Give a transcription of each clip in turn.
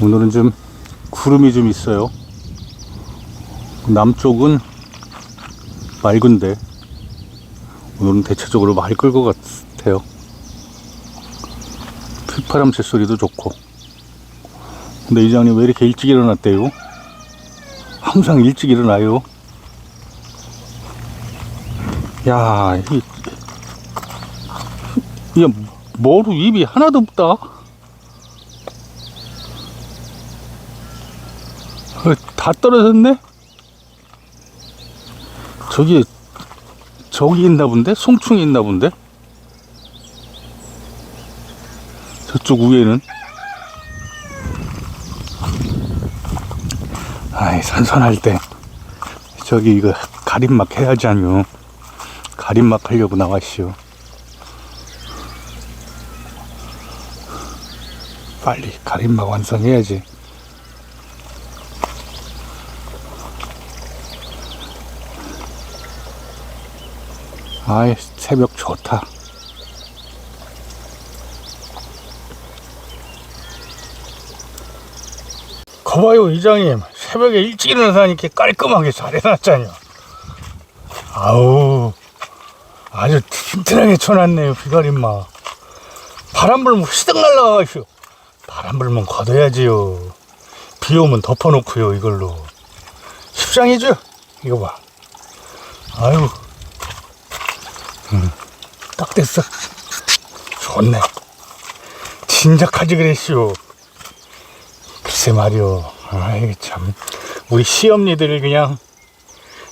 오늘은 좀 구름이 좀 있어요. 남쪽은 맑은데 오늘은 대체적으로 맑을 것 같아요. 휘파람 새소리도 좋고. 근데 이장님 왜 이렇게 일찍 일어났대요? 항상 일찍 일어나요. 야, 이, 야, 머루 입이 하나도 없다. 어, 다 떨어졌네? 저기, 저기 있나 본데? 송충이 있나 본데? 저쪽 위에는? 아이, 선선할 때. 저기 이거 가림막 해야지 아니요. 가림막 하려고 나왔시오. 빨리 가림막 완성해야지. 아이, 새벽 좋다. 거봐요, 이장님. 새벽에 일찍 일어나니까 깔끔하게 잘 해놨잖아요. 아우, 아주 튼튼하게 쳐놨네요, 비가림막. 바람 불면 휘득 날라가시오. 바람 불면 걷어야지요. 비 오면 덮어놓고요, 이걸로. 십상이죠? 이거 봐. 아유. 음, 딱 됐어. 좋네. 진작하지 그랬시오. 글쎄 말이오. 아이, 참. 우리 시엄니들 그냥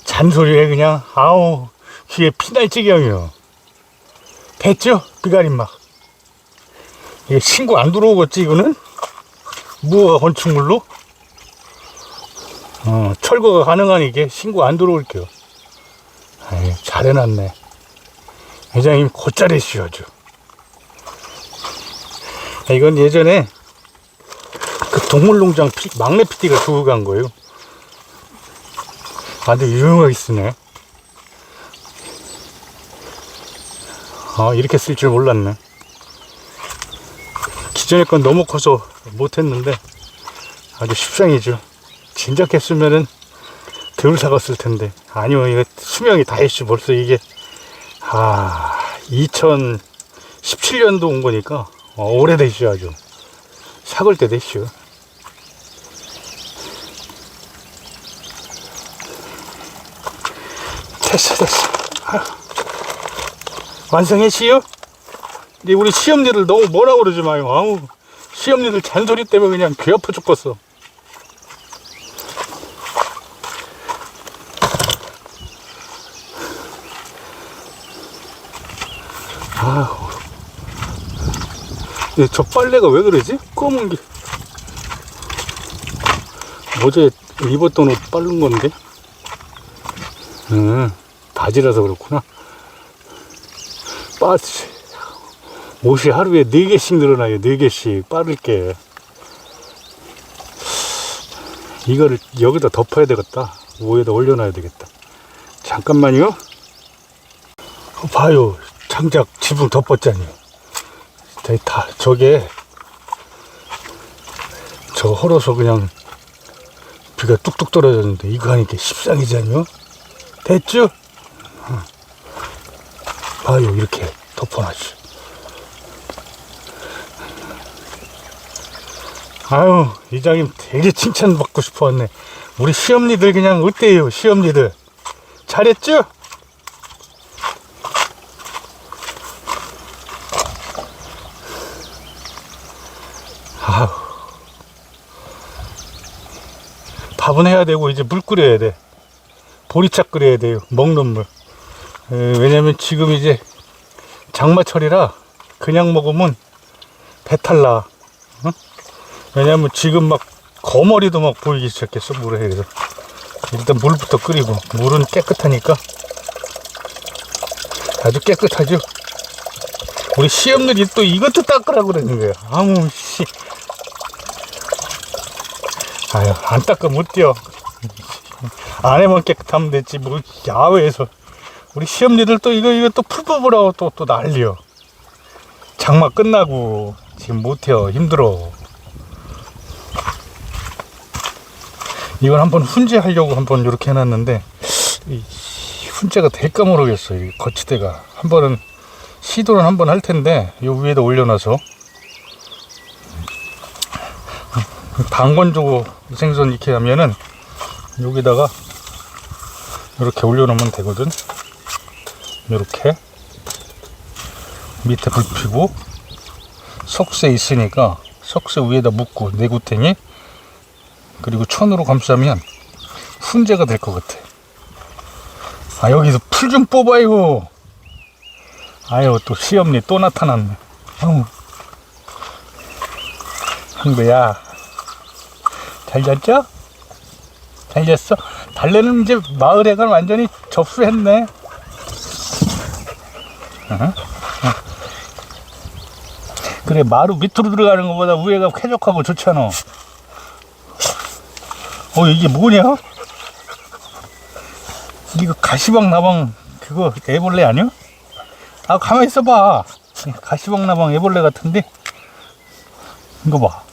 잔소리에 그냥, 아우, 귀에 피날 지경이요. 됐죠? 비가림막. 이게 신고 안 들어오겠지, 이거는? 무허가 건축물로? 어, 철거가 가능한 이게 신고 안 들어올게요. 아이, 잘 해놨네. 회장님 곧잘 씌워줘. 이건 예전에 그 동물농장 피- 막내 PD가 두고 간 거예요. 아주 유용하게 쓰네. 아, 이렇게 쓸 줄 몰랐네. 기존의 건 너무 커서 못했는데 아주 십상이죠. 진작 했으면은 덜 사갔을 텐데. 아니요, 이거 수명이 다 했지. 벌써 이게, 아, 2017년도 온 거니까 어, 오래됐죠, 아주. 삭을 때 됐죠. 됐어, 됐어. 완성했지요? 근데 우리 시험니들 너무 뭐라 그러지 마요. 아우, 시험니들 잔소리 때문에 그냥 귀 아파 죽겠어. 예, 저 빨래가 왜 그러지? 검은 게. 어제 입었던 옷 빨른 건데? 응, 바지라서 그렇구나. 빠지. 옷이 하루에 네개씩 늘어나요. 네개씩 빠를게. 이거를 여기다 덮어야 되겠다. 위에다 올려놔야 되겠다. 잠깐만요. 어, 봐요. 장작 지붕 덮었잖아요. 저기 다, 저게, 저 헐어서 그냥 비가 뚝뚝 떨어졌는데 이거 하니까 십상이잖아요. 됐죠? 어. 봐요. 이렇게 덮어놨죠. 아유, 이장님 되게 칭찬받고 싶었네. 우리 시험니들 그냥 어때요, 시험니들? 잘했죠? 밥은 해야 되고, 이제 물 끓여야 돼. 보리차 끓여야 돼요. 먹는 물. 에, 왜냐면 지금 이제 장마철이라 그냥 먹으면 배탈 나. 왜냐면 지금 막 거머리도 막 보이기 시작했어 물에 그래서 일단 물부터 끓이고 물은 깨끗하니까 아주 깨끗하죠 우리 시험들이 또 이것도 닦으라 그러는 거야 아무 씨 아유 안 닦으면 못 뛰어. 안에만 깨끗하면 됐지 뭐 야외에서. 우리 시험니들 또 이거 이거 또 풀 뽑으라고 또 또 난리여. 장마 끝나고 지금 못해요 힘들어. 이걸 한번 훈제하려고 한번 이렇게 해놨는데 이 훈제가 될까 모르겠어요. 이 거치대가. 한 번은 시도는 한번 할 텐데 요 위에다 올려놔서 방건조 생선 이렇게 하면은 여기다가 이렇게 올려놓으면 되거든. 이렇게 밑에 불 피고 석쇠 있으니까 석쇠 위에다 묶고 내구탱이 그리고 천으로 감싸면 훈제가 될 것 같아. 아 여기서 풀 좀 뽑아요. 아유 또 시험니 또 나타났네. 어우. 한거야. 잘 잤죠? 잘 잤어? 달래는 이제 마을에 가 완전히 접수했네. 어? 그래 마루 밑으로 들어가는 것보다 위에가 쾌적하고 좋잖아. 어 이게 뭐냐? 이거 가시방 나방 그거 애벌레 아니야? 아 가만 있어봐. 가시방 나방 애벌레 같은데 이거 봐.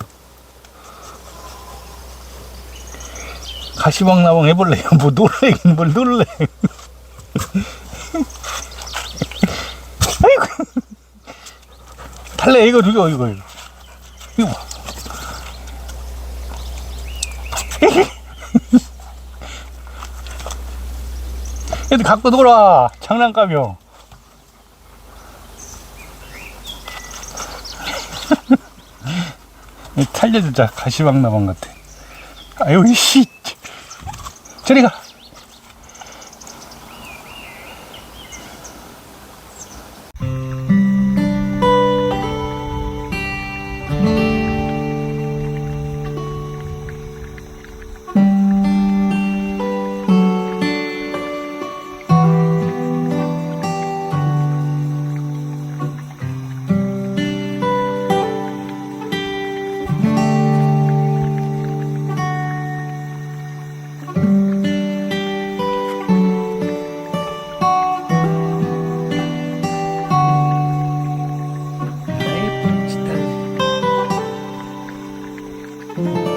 가시방 나방 애벌레 뭐 놀래 뭘 놀래? 아이고. 달래 이거 이거 이거. 이거. 애들 갖고 놀아 장난감이요. 이 살려주자 가시방나방 같아. 아유 이씨 저 리가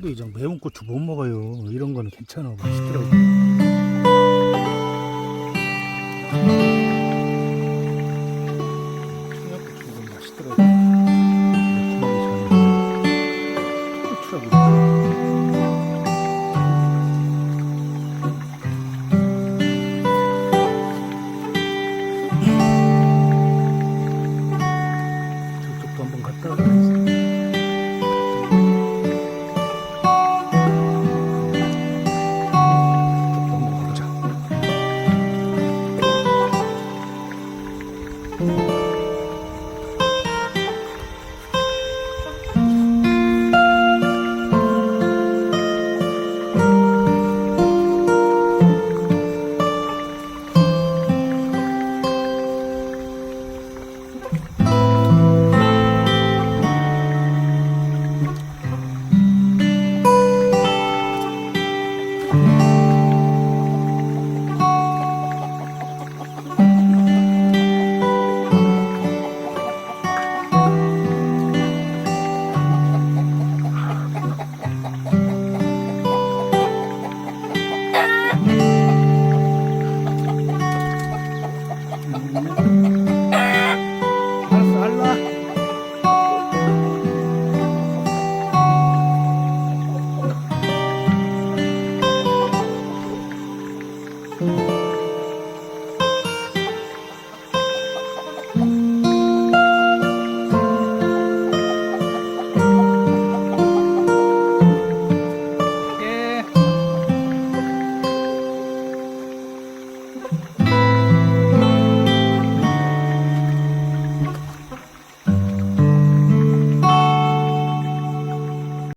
청도 이장 매운 고추 못 먹어요. 이런 거는 괜찮아. 맛있더라고. 음.